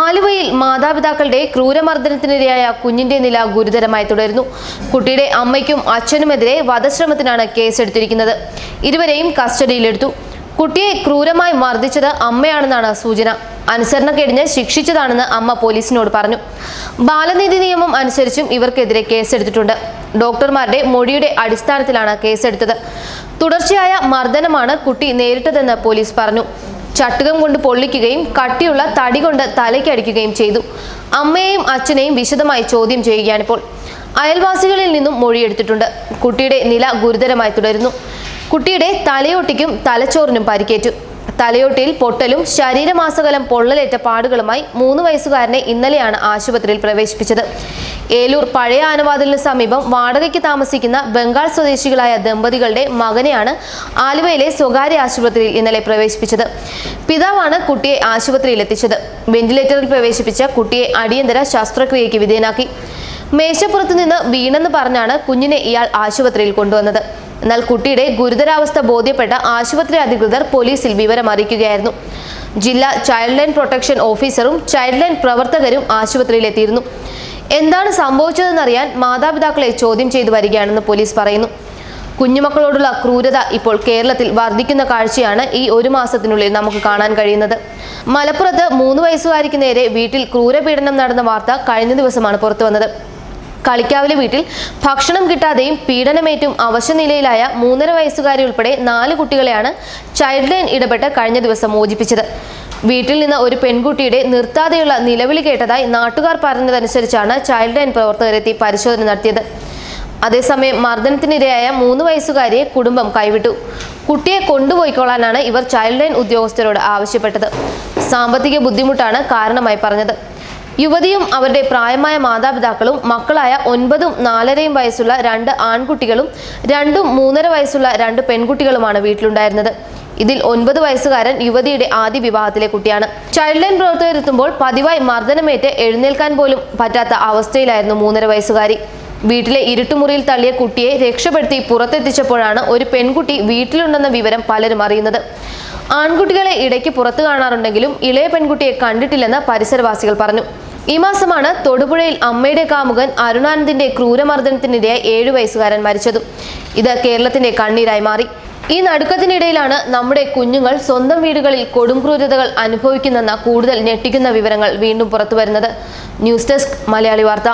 ആലുവയിൽ മാതാപിതാക്കളുടെ ക്രൂരമർദ്ദനത്തിനിരയായ കുഞ്ഞിന്റെ നില ഗുരുതരമായി തുടരുന്നു. കുട്ടിയുടെ അമ്മയ്ക്കും അച്ഛനുമെതിരെ വധശ്രമത്തിനാണ് കേസെടുത്തിരിക്കുന്നത്. ഇരുവരെയും കസ്റ്റഡിയിലെടുത്തു. കുട്ടിയെ ക്രൂരമായി മർദ്ദിച്ചത് അമ്മയാണെന്നാണ് സൂചന. അനുസരണക്കേടിന് ശിക്ഷിച്ചതാണെന്ന് അമ്മ പോലീസിനോട് പറഞ്ഞു. ബാലനീതി നിയമം അനുസരിച്ചും ഇവർക്കെതിരെ കേസെടുത്തിട്ടുണ്ട്. ഡോക്ടർമാരുടെ മൊഴിയുടെ അടിസ്ഥാനത്തിലാണ് കേസെടുത്തത്. തുടർച്ചയായ മർദ്ദനമാണ് കുട്ടി നേരിട്ടതെന്ന് പോലീസ് പറഞ്ഞു. ചട്ടുകം കൊണ്ട് പൊള്ളിക്കുകയും കട്ടിയുള്ള തടി കൊണ്ട് തലയ്ക്കടിക്കുകയും ചെയ്തു. അമ്മയെയും അച്ഛനെയും വിശദമായി ചോദ്യം ചെയ്യുകയാണിപ്പോൾ. അയൽവാസികളിൽ നിന്നും മൊഴിയെടുത്തിട്ടുണ്ട്. കുട്ടിയുടെ നില ഗുരുതരമായി തുടരുന്നു. കുട്ടിയുടെ തലയോട്ടിക്കും തലച്ചോറിനും പരിക്കേറ്റു. തലയോട്ടിയിൽ പൊട്ടലും ശരീരമാസകലം പൊള്ളലേറ്റ പാടുകളുമായി മൂന്ന് വയസ്സുകാരനെ ഇന്നലെയാണ് ആശുപത്രിയിൽ പ്രവേശിപ്പിച്ചത്. ഏലൂർ പഴയ ആനവാതിലിന് സമീപം വാടകയ്ക്ക് താമസിക്കുന്ന ബംഗാൾ സ്വദേശികളായ ദമ്പതികളുടെ മകനെയാണ് ആലുവയിലെ സ്വകാര്യ ആശുപത്രിയിൽ ഇന്നലെ പ്രവേശിപ്പിച്ചത്. പിതാവാണ് കുട്ടിയെ ആശുപത്രിയിൽ എത്തിച്ചത്. വെന്റിലേറ്ററിൽ പ്രവേശിപ്പിച്ച കുട്ടിയെ അടിയന്തര ശസ്ത്രക്രിയയ്ക്ക് വിധേയനാക്കി. മേശപ്പുറത്ത് നിന്ന് വീണെന്ന് പറഞ്ഞാണ് കുഞ്ഞിനെ ഇയാൾ ആശുപത്രിയിൽ കൊണ്ടുവന്നത്. എന്നാൽ കുട്ടിയുടെ ഗുരുതരാവസ്ഥ ബോധ്യപ്പെട്ട ആശുപത്രി അധികൃതർ പോലീസിൽ വിവരം അറിയിക്കുകയായിരുന്നു. ജില്ലാ ചൈൽഡ് ലൈൻ പ്രൊട്ടക്ഷൻ ഓഫീസറും ചൈൽഡ് ലൈൻ പ്രവർത്തകരും ആശുപത്രിയിലെത്തിയിരുന്നു എന്താണ് സംഭവിച്ചതെന്നറിയാൻ മാതാപിതാക്കളെ ചോദ്യം ചെയ്തു വരികയാണെന്ന് പോലീസ് പറയുന്നു. കുഞ്ഞുമക്കളോടുള്ള ക്രൂരത ഇപ്പോൾ കേരളത്തിൽ വർദ്ധിക്കുന്ന കാഴ്ചയാണ് ഈ ഒരു മാസത്തിനുള്ളിൽ നമുക്ക് കാണാൻ കഴിയുന്നത്. മലപ്പുറത്ത് മൂന്ന് വയസ്സുകാരിക്ക് നേരെ വീട്ടിൽ ക്രൂരപീഡനം നടന്ന വാർത്ത കഴിഞ്ഞ ദിവസമാണ് പുറത്തുവന്നത്. കളിക്കാവിലെ വീട്ടിൽ ഭക്ഷണം കിട്ടാതെയും പീഡനമേറ്റും അവശനിലയിലായ മൂന്നര വയസ്സുകാരി ഉൾപ്പെടെ നാല് കുട്ടികളെയാണ് ചൈൽഡ് ലൈൻ ഇടപെട്ട് കഴിഞ്ഞ ദിവസം മോചിപ്പിച്ചത്. വീട്ടിൽ നിന്ന് ഒരു പെൺകുട്ടിയുടെ നിർത്താതെയുള്ള നിലവിളി കേട്ടതായി നാട്ടുകാർ പറഞ്ഞതനുസരിച്ചാണ് ചൈൽഡ് ലൈൻ പ്രവർത്തകരെത്തി പരിശോധന നടത്തിയത്. അതേസമയം മർദ്ദനത്തിനിരയായ മൂന്ന് വയസ്സുകാരിയെ കുടുംബം കൈവിട്ടു. കുട്ടിയെ കൊണ്ടുപോയിക്കൊള്ളാനാണ് ഇവർ ചൈൽഡ് ലൈൻ ഉദ്യോഗസ്ഥരോട് ആവശ്യപ്പെട്ടത്. സാമ്പത്തിക ബുദ്ധിമുട്ടാണ് കാരണമായി പറഞ്ഞത്. യുവതിയും അവരുടെ പ്രായമായ മാതാപിതാക്കളും മക്കളായ ഒൻപതും നാലരയും വയസ്സുള്ള രണ്ട് ആൺകുട്ടികളും രണ്ടും മൂന്നര വയസ്സുള്ള രണ്ട് പെൺകുട്ടികളുമാണ് വീട്ടിലുണ്ടായിരുന്നത്. ഇതിൽ ഒൻപത് വയസ്സുകാരൻ യുവതിയുടെ ആദ്യ വിവാഹത്തിലെ കുട്ടിയാണ്. ചൈൽഡ് ലൈൻ പ്രവർത്തകരെത്തുമ്പോൾ പതിവായി മർദ്ദനമേറ്റ് എഴുന്നേൽക്കാൻ പോലും പറ്റാത്ത അവസ്ഥയിലായിരുന്നു മൂന്നര വയസ്സുകാരി. വീട്ടിലെ ഇരുട്ടുമുറിയിൽ തള്ളിയ കുട്ടിയെ രക്ഷപ്പെടുത്തി പുറത്തെത്തിച്ചപ്പോഴാണ് ഒരു പെൺകുട്ടി വീട്ടിലുണ്ടെന്ന വിവരം പലരും അറിയുന്നത്. ആൺകുട്ടികളെ ഇടയ്ക്ക് പുറത്തു കാണാറുണ്ടെങ്കിലും ഇളയ പെൺകുട്ടിയെ കണ്ടിട്ടില്ലെന്ന് പരിസരവാസികൾ പറഞ്ഞു. ഈ മാസമാണ് തൊടുപുഴയിൽ അമ്മയുടെ കാമുകൻ അരുണാനന്ദിന്റെ ക്രൂരമർദ്ദനത്തിനിരയായി ഏഴു വയസ്സുകാരൻ മരിച്ചതും. ഇത് കേരളത്തിന്റെ കണ്ണീരായി മാറി. ഈ നടുക്കത്തിനിടയിലാണ് നമ്മുടെ കുഞ്ഞുങ്ങൾ സ്വന്തം വീടുകളിൽ കൊടും ക്രൂരതകൾ അനുഭവിക്കുന്നെന്ന കൂടുതൽ ഞെട്ടിക്കുന്ന വിവരങ്ങൾ വീണ്ടും പുറത്തുവരുന്നത്. ന്യൂസ് ഡെസ്ക് മലയാളി വാർത്ത.